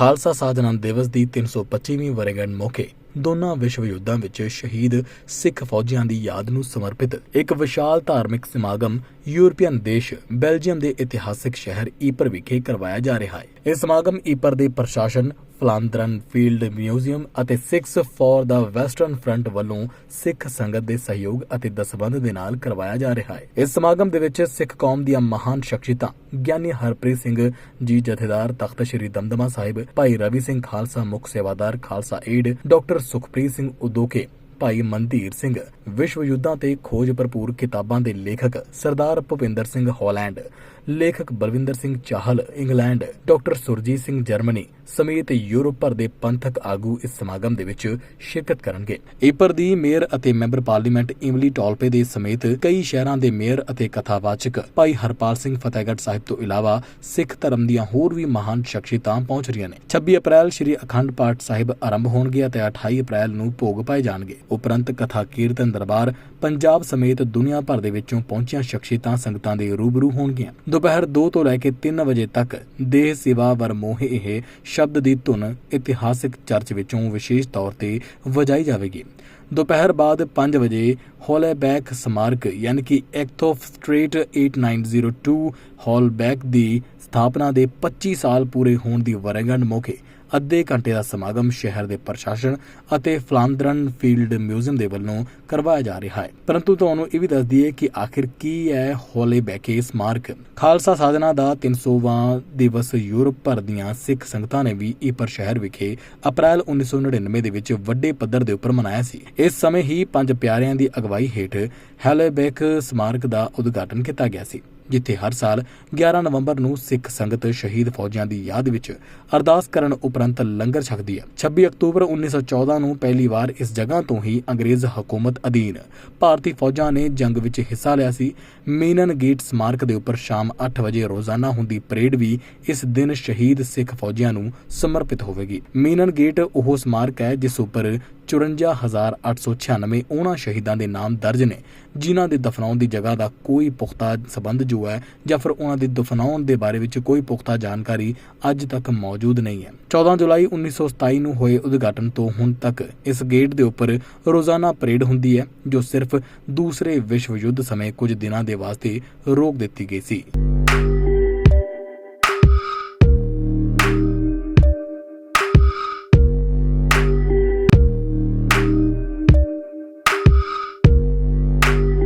ਖਾਲਸਾ ਸਾਜਨਾ ਦਿਵਸ ਦੀ 325ਵੀਂ ਵਰ੍ਹੇਗੰਢ ਮੌਕੇ ਦੋਨਾਂ ਵਿਸ਼ਵ ਯੁੱਧਾਂ ਵਿੱਚ ਸ਼ਹੀਦ ਸਿੱਖ ਫੌਜੀਆਂ ਦੀ ਯਾਦ ਨੂੰ ਸਮਰਪਿਤ ਇੱਕ ਵਿਸ਼ਾਲ ਧਾਰਮਿਕ ਸਮਾਗਮ ਯੂਰਪੀਅਨ ਦੇਸ਼ ਬੈਲਜੀਅਮ ਦੇ ਇਤਿਹਾਸਿਕ ਸ਼ਹਿਰ ਈਪਰ ਵਿਖੇ ਕਰਵਾਇਆ ਜਾ ਰਿਹਾ ਹੈ। ਇਹ ਸਮਾਗਮ ਈਪਰ ਦੇ ਪ੍ਰਸ਼ਾਸਨ, ਫਲਾਂਦਰਨ ਫੀਲਡ ਮਿਊਜ਼ੀਅਮ ਅਤੇ Sikhs for the western front ਵੱਲੋਂ ਸਿੱਖ ਸੰਗਤ ਦੇ ਸਹਿਯੋਗ ਅਤੇ ਦਸਵੰਧ ਦੇ ਨਾਲ ਕਰਵਾਇਆ ਜਾ ਰਿਹਾ ਹੈ। ਇਸ ਸਮਾਗਮ ਦੇ ਵਿੱਚ ਸਿੱਖ ਕੌਮ ਦੀਆਂ ਮਹਾਨ ਸ਼ਖਸੀਅਤਾਂ ਗਿਆਨੀ ਹਰਪ੍ਰੀਤ ਸਿੰਘ ਜੀ ਜਥੇਦਾਰ ਤਖਤ ਸ੍ਰੀ ਦਮਦਮਾ ਸਾਹਿਬ, ਭਾਈ ਰਵੀ ਸਿੰਘ ਖਾਲਸਾ ਮੁਖ ਸੇਵਾਦਾਰ ਖਾਲਸਾ ਏਡ, ਡਾਕਟਰ ਸੁਖਪ੍ਰੀਤ ਸਿੰਘ ਉਦੋਕੇ ਭਾਈ ਮਨਧੀਰ ਸਿੰਘ ਵਿਸ਼ਵ ਯੁੱਧਾਂ ਤੇ ਖੋਜ ਭਰਪੂਰ ਕਿਤਾਬਾਂ ਦੇ ਲੇਖਕ ਸਰਦਾਰ ਭੁਪਿੰਦਰ ਸਿੰਘ ਹਾਲੈਂਡ, ਲੇਖਕ Balwinder Singh Chahal, England, doctor Surjit Singh Germany ਸਮੇਤ ਯੂਰਪ ਭਰ ਦੇ ਪੰਥਕ ਆਗੂ ਇਸ ਸਮਾਗਮ ਦੇ ਵਿੱਚ ਸ਼ਿਰਕਤ ਕਰਨਗੇ। ਈਪਰ ਦੀ ਮੇਅਰ ਅਤੇ ਮੈਂਬਰ ਪਾਰਲੀਮੈਂਟ ਇਮਲੀ ਟੋਲਪੇ ਦੇ ਸਮੇਤ ਕਈ ਸ਼ਹਿਰਾਂ ਦੇ ਮੇਅਰ ਅਤੇ ਕਥਾਵਾਚਕ ਭਾਈ ਹਰਪਾਲ ਸਿੰਘ ਫਤਿਹਗੜ੍ਹ ਸਾਹਿਬ ਤੋਂ ਇਲਾਵਾ ਸਿੱਖ ਧਰਮ ਦੀਆਂ ਹੋਰ ਵੀ ਮਹਾਨ ਸ਼ਖਸੀਅਤਾਂ ਪਹੁੰਚ ਰਹੀਆਂ ਨੇ। 26 ਅਪ੍ਰੈਲ ਸ੍ਰੀ ਅਖੰਡ ਪਾਠ ਸਾਹਿਬ ਆਰੰਭ ਹੋਣਗੇ ਅਤੇ 28 ਅਪ੍ਰੈਲ ਨੂੰ ਭੋਗ ਪਾਏ ਜਾਣਗੇ। ਉਪਰੰਤ ਕਥਾ ਕੀਰਤਨ ਦਰਬਾਰ ਪੰਜਾਬ ਸਮੇਤ ਦੁਨੀਆ ਭਰ ਦੇ ਵਿੱਚੋਂ ਪਹੁੰਚੀਆਂ ਸ਼ਖਸੀਅਤਾਂ ਸੰਗਤਾਂ ਦੇ ਰੂਬਰੂ ਹੋਣਗੀਆਂ। ਦੁਪਹਿਰ 2 ਤੋਂ ਲੈ ਕੇ 3 ਵਜੇ ਤੱਕ ਦੇਹ ਸੇਵਾ ਵਰਮੋਹ ਇਹ ਸ਼ਬਦ ਦੀ ਧੁਨ ਇਤਿਹਾਸਕ ਚਰਚ ਵਿੱਚੋਂ ਵਿਸ਼ੇਸ਼ ਤੌਰ ਤੇ ਵਜਾਈ ਜਾਵੇਗੀ। ਦੁਪਹਿਰ ਬਾਅਦ 5 ਵਜੇ ਹੋਲੈਬੈਕ ਸਮਾਰਕ ਯਾਨੀ ਕਿ ਐਕਥੋਫ ਸਟਰੀਟ 8902 ਹੋਲਬੈਕ ਦੀ ਸਥਾਪਨਾ ਦੇ 25 ਸਾਲ ਪੂਰੇ ਹੋਣ ਦੀ ਵਰ੍ਹੇਗੰਢ ਮੌਕੇ ਅੱਧੇ ਘੰਟੇ ਦਾ ਸਮਾਗਮ ਸ਼ਹਿਰ ਦੇ ਪ੍ਰਸ਼ਾਸਨ ਅਤੇ ਫਲਾਂਦਰਨ ਫੀਲਡ ਮਿਊਜ਼ੀਅਮ ਦੇ ਵੱਲੋਂ ਕਰਵਾਇਆ ਜਾ ਰਿਹਾ ਹੈ। ਪਰੰਤੂ ਤੁਹਾਨੂੰ ਇਹ ਵੀ ਦੱਸ ਦਈਏ ਕਿ ਆਖਿਰ ਕੀ ਹੈ ਹੋਲੇਬੈਕੇ ਸਮਾਰਕ ਖਾਲਸਾ ਸਾਧਨਾ ਦਾ 300ਵਾਂ ਦਿਵਸ ਯੂਰਪ ਭਰ ਦੀਆਂ ਸਿੱਖ ਸੰਗਤਾਂ ਨੇ ਵੀ ਈਪਰ ਸ਼ਹਿਰ ਵਿਖੇ ਅਪ੍ਰੈਲ 1999 ਦੇ ਵਿੱਚ ਵੱਡੇ ਪੱਧਰ ਦੇ ਉੱਪਰ ਮਨਾਇਆ ਸੀ। ਇਸ ਸਮੇਂ ਹੀ ਪੰਜ ਪਿਆਰਿਆਂ ਦੀ ਅਗਵਾਈ ਹੇਠ ਹੈਲੇਬੈਕ ਸਮਾਰਕ ਦਾ ਉਦਘਾਟਨ ਕੀਤਾ ਗਿਆ ਸੀ। ਜਿੱਥੇ ਹਰ ਸਾਲ 11 ਨਵੰਬਰ ਨੂੰ ਸਿੱਖ ਸੰਗਤ ਸ਼ਹੀਦ ਫੌਜਾਂ ਦੀ ਯਾਦ ਵਿੱਚ ਅਰਦਾਸ ਕਰਨ ਉਪਰੰਤ ਲੰਗਰ ਛਕਦੀ ਹੈ। 26 ਅਕਤੂਬਰ 1914 ਨੂੰ ਪਹਿਲੀ ਵਾਰ ਇਸ ਜਗ੍ਹਾ ਤੋਂ ਹੀ ਅੰਗਰੇਜ਼ ਹਕੂਮਤ ਅਧੀਨ ਭਾਰਤੀ ਫੌਜਾਂ ਨੇ ਜੰਗ ਵਿੱਚ ਹਿੱਸਾ ਲਿਆ ਸੀ। ਮੇਨਨ ਗੇਟ ਸਮਾਰਕ ਦੇ ਉੱਪਰ ਸ਼ਾਮ 8 ਵਜੇ ਰੋਜ਼ਾਨਾ ਹੁੰਦੀ ਪਰੇਡ ਵੀ ਇਸ ਦਿਨ ਸ਼ਹੀਦ ਸਿੱਖ ਫੌਜੀਆਂ ਨੂੰ ਸਮਰਪਿਤ ਹੋਵੇਗੀ। ਮੀਨਨ ਗੇਟ ਉਹ ਸਮਾਰਕ ਹੈ ਜਿਸ ਉੱਪਰ 54896 ਉਹਨਾਂ ਸ਼ਹੀਦਾਂ ਦੇ ਨਾਮ ਦਰਜ ਨੇ, ਜਿਨ੍ਹਾਂ ਦੇ ਦਫਨਾਉਣ ਦੀ ਜਗ੍ਹਾ ਦਾ ਕੋਈ ਪੁਖਤਾ ਸਬੰਧ ਜੋ ਹੈ ਜਾਂ ਫਿਰ ਉਹਨਾਂ ਦੇ ਦਫਨਾਉਣ ਦੇ ਬਾਰੇ ਵਿੱਚ ਕੋਈ ਪੁਖਤਾ ਜਾਣਕਾਰੀ ਅੱਜ ਤੱਕ ਮੌਜੂਦ ਨਹੀਂ ਹੈ। 14 ਜੁਲਾਈ 1927 ਨੂੰ ਹੋਏ ਉਦਘਾਟਨ ਤੋਂ ਹੁਣ ਤੱਕ ਇਸ ਗੇਟ ਦੇ ਉੱਪਰ ਰੋਜ਼ਾਨਾ ਪਰੇਡ ਹੁੰਦੀ ਹੈ, ਜੋ ਸਿਰਫ ਦੂਸਰੇ ਵਿਸ਼ਵ ਯੁੱਧ ਸਮੇਂ ਕੁਝ ਦਿਨਾਂ ਦੇ ਵਾਸਤੇ ਰੋਕ ਦਿੱਤੀ ਗਈ ਸੀ।